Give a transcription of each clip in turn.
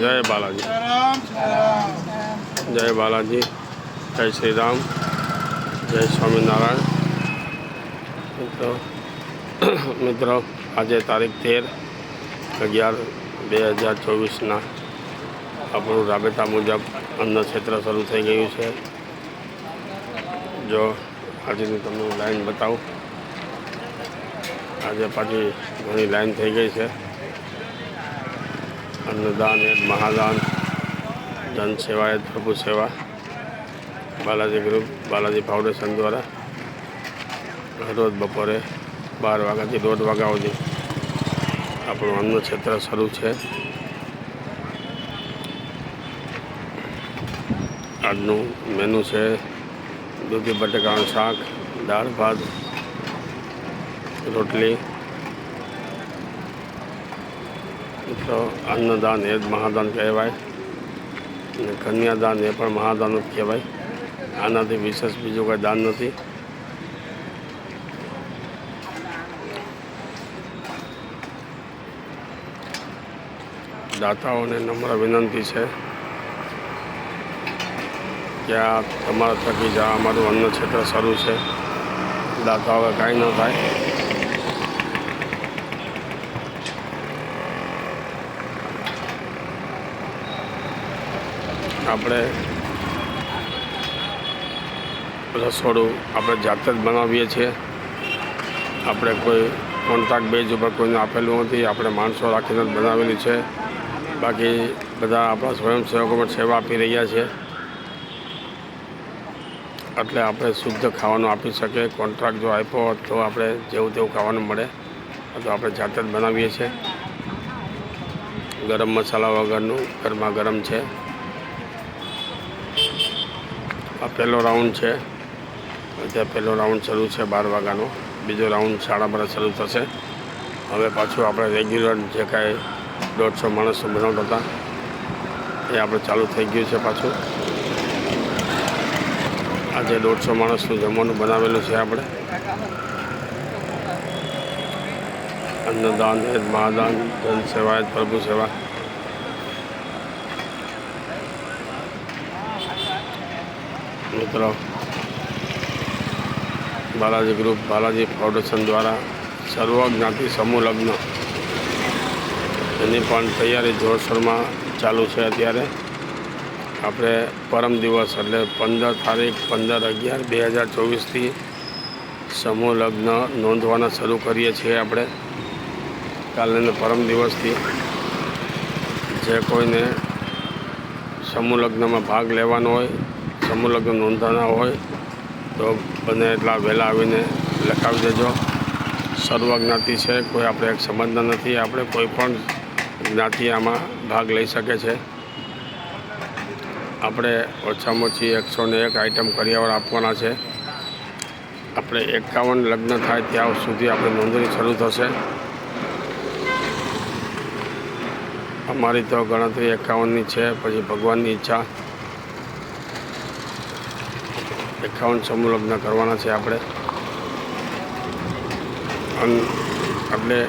જય બાલાજી. જય બાલાજી. જય શ્રી રામ જય સ્વામિનારાયણ. મિત્રો મિત્રો, આજે તારીખ તેર અગિયાર બે હજાર ચોવીસના આપણું રાબેતા મુજબ અન્ન ક્ષેત્ર શરૂ થઈ ગયું છે. જો આજની તમને લાઈન બતાવું. આજે પાછી ઘણી લાઈન થઈ ગઈ છે. અન્નદાન એ મહાદાન જન સેવા એ પ્રભુ સેવા, બાલાજી ગ્રુપ, બાલાજી ફાઉન્ડેશન દ્વારા રોજ બપોરે બાર વાગ્યાથી દોઢ વાગ્યા સુધી આપણું અન્ન ક્ષેત્ર શરૂ છે. આજનું મેનુ છે દૂધી બટેકાનું શાક, દાળ ભાત, રોટલી તો અન્નદાન એ જ મહાદાન કહેવાય. અને કન્યાદાન એ પણ મહાદાન જ કહેવાય. આનાથી વિશેષ બીજું કોઈ દાન નથી. દાતાઓને નમ્ર વિનંતી છે કે આ તમારા થકી જ અમારું અન્ન ક્ષેત્ર શરૂ છે. દાતાઓ કાંઈ ન થાય. આપણે રસોડું આપણે જાતે જ બનાવીએ છીએ. આપણે કોઈ કોન્ટ્રાક્ટ બેઝ ઉપર કોઈને આપેલું નથી, આપણે માણસો રાખીને જ બનાવેલી છે. બાકી બધા આપણા સ્વયંસેવકો પણ સેવા આપી રહ્યા છે. એટલે આપણે શુદ્ધ ખાવાનું આપી શકીએ. કોન્ટ્રાક્ટ જો આપ્યો તો આપણે જેવું તેવું ખાવાનું મળે. તો આપણે જાતે જ બનાવીએ છીએ. ગરમ મસાલા વગરનું ગરમા ગરમ છે. આ પહેલો રાઉન્ડ છે. અત્યારે પહેલો રાઉન્ડ શરૂ છે બાર વાગ્યાનો. બીજો રાઉન્ડ સાડા બાર શરૂ થશે. હવે પાછું આપણે રેગ્યુલર જે કાંઈ દોઢસો માણસો બનાવતા હતા, એ આપણે ચાલુ થઈ ગયું છે પાછું. આજે દોઢસો માણસનું જમવાનું બનાવેલું છે આપણે. અન્નદાન મહાદાન, જન સેવા પ્રભુ સેવા. મિત્રો. બાલાજી ગ્રુપ, બાલાજી ફાઉન્ડેશન દ્વારા સર્વજ્ઞાતિ સમૂહ લગ્ન. એની પણ તૈયારી જોરશોરમાં ચાલુ છે અત્યારે. આપણે પરમ દિવસ એટલે પંદર તારીખ, પંદર અગિયાર બે હજાર ચોવીસથી સમૂહ લગ્ન નોંધવાના શરૂ કરીએ છીએ આપણે. કાલને પરમ દિવસથી જે કોઈને સમૂહ લગ્નમાં ભાગ લેવાનો હોય સમૂહ લગ્ન નોંધાના હોય, તો બને એટલા વહેલા આવીને લખાવી દેજો. સર્વ જ્ઞાતિ છે, કોઈ આપણે સમજના નથી, આપણે કોઈ પણ જ્ઞાતિ આમાં ભાગ લઈ શકે છે. આપણે ઓછામાં ઓછી એકસો ને એક આઈટમ કરિયાવર આપવાના છે. આપણે એકાવન લગ્ન થાય ત્યાં સુધી આપણે નોંધણી શરૂ થશે. અમારી તો ગણતરી એકાવનની છે, પછી ભગવાનની ઈચ્છા. એકાવન સમૂહ કરવાના છે આપણે. અન એટલે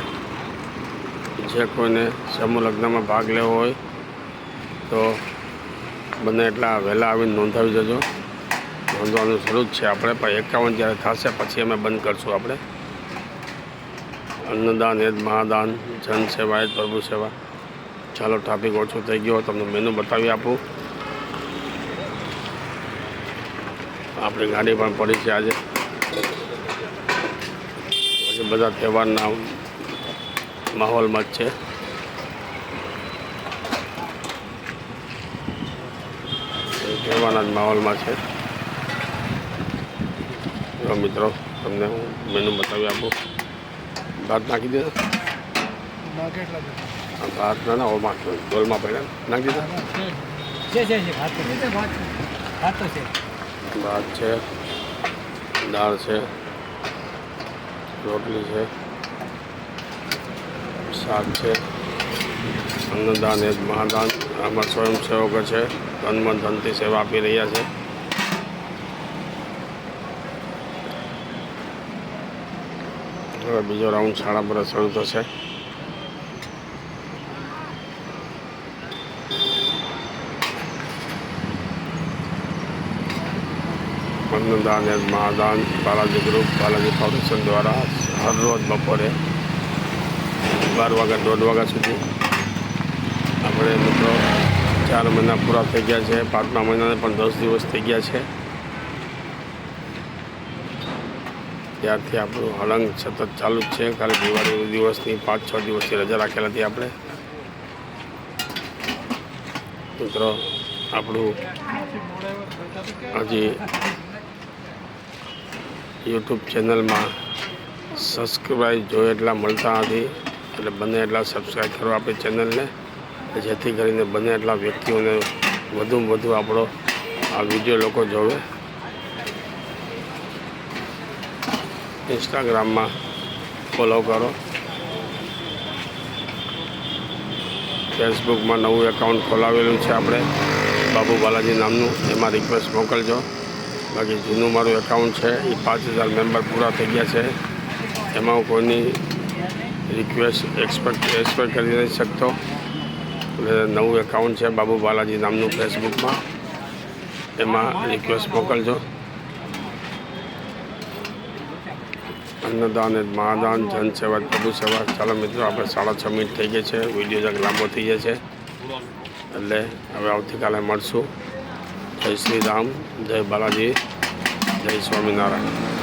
જે કોઈને સમૂહ લગ્નમાં ભાગ લેવો હોય, તો બને એટલા વહેલા આવીને નોંધાવી જજો. નોંધવાનું શરૂ જ છે આપણે, પણ એકાવન જ્યારે થશે, પછી અમે બંધ કરશું આપણે. અન્નદાન એ મહાદાન, જન સેવા એ પ્રભુ સેવા. ચાલો ટ્રાફિક ઓછો થઈ ગયો તમને મેનુ બતાવી આપું. આપણી ગાડી પણ પડી છે આજે. પછી બધા તહેવારના માહોલમાં જ છે. તહેવારના જ માહોલમાં છે. મિત્રો તમને હું મેનુ બતાવી આપું. ભાત નાખી દે ભાત ના ના ઓમાં ડોલમાં પડ્યા નાખી દીધા? છે છે છે ભાત તો છે ભાત તો છે. ભાત છે, દાળ છે, રોટલી છે, શાક છે, અન્નદાન એ મહાદાન. આમાં સ્વયંસેવકો છે, ધનમાં ધનથી સેવા આપી રહ્યા છે. હવે બીજો રાઉન્ડ સાડા બરસ શરૂ થશે અને મહાદાન બાલાજી ગ્રુપ, બાલાજી ફાઉન્ડેશન દ્વારા હરરોજ બપોરે બાર વાગ્યા, દોઢ વાગ્યા સુધી આપણે મિત્રો ચાર મહિના પૂરા થઈ ગયા છે. પાંચમા મહિનાને પણ દસ દિવસ થઈ ગયા છે. ત્યારથી આપણું હળંગ સતત ચાલુ જ છે. ખાલી દિવાળી દિવસની પાંચ, છ દિવસની રજા રાખેલા હતી આપણે. મિત્રો, આપણું હજી યુટ્યુબ ચેનલમાં સબસ્ક્રાઈબ જોઈએ એટલા મળતા નથી. એટલે બને એટલા સબસ્ક્રાઈબ કરો આપણી ચેનલને જેથી કરીને બને એટલા વ્યક્તિઓને વધુમાં વધુ આપણો આ વીડિયો લોકો જોવે. ઇન્સ્ટાગ્રામમાં ફોલો કરો. ફેસબુકમાં નવું એકાઉન્ટ ખોલાવેલું છે આપણે. બાબુ બાલાજી નામનું. એમાં રિક્વેસ્ટ મોકલજો. બાકી જૂનું મારું એકાઉન્ટ છે, એ પાંચ હજાર મેમ્બર પૂરા થઈ ગયા છે. એમાં હું કોઈની રિક્વેસ્ટ એક્સપેક્ટ એક્સપેક્ટ કરી નથી શકતો. એટલે નવું એકાઉન્ટ છે બાબુ બાલાજી નામનું ફેસબુકમાં. એમાં રિક્વેસ્ટ મોકલજો. અન્નદાન એ મહાદાન જનસેવા પ્રભુ સેવા. ચાલો મિત્રો, આપણે સાડા છ મિનિટ થઈ ગઈ છે. વીડિયો જગ લાંબો થઈ જાય છે. એટલે હવે આવતીકાલે મળશું. જય શ્રી રામ જય બાલાજી જય સ્વામિનારાયણ.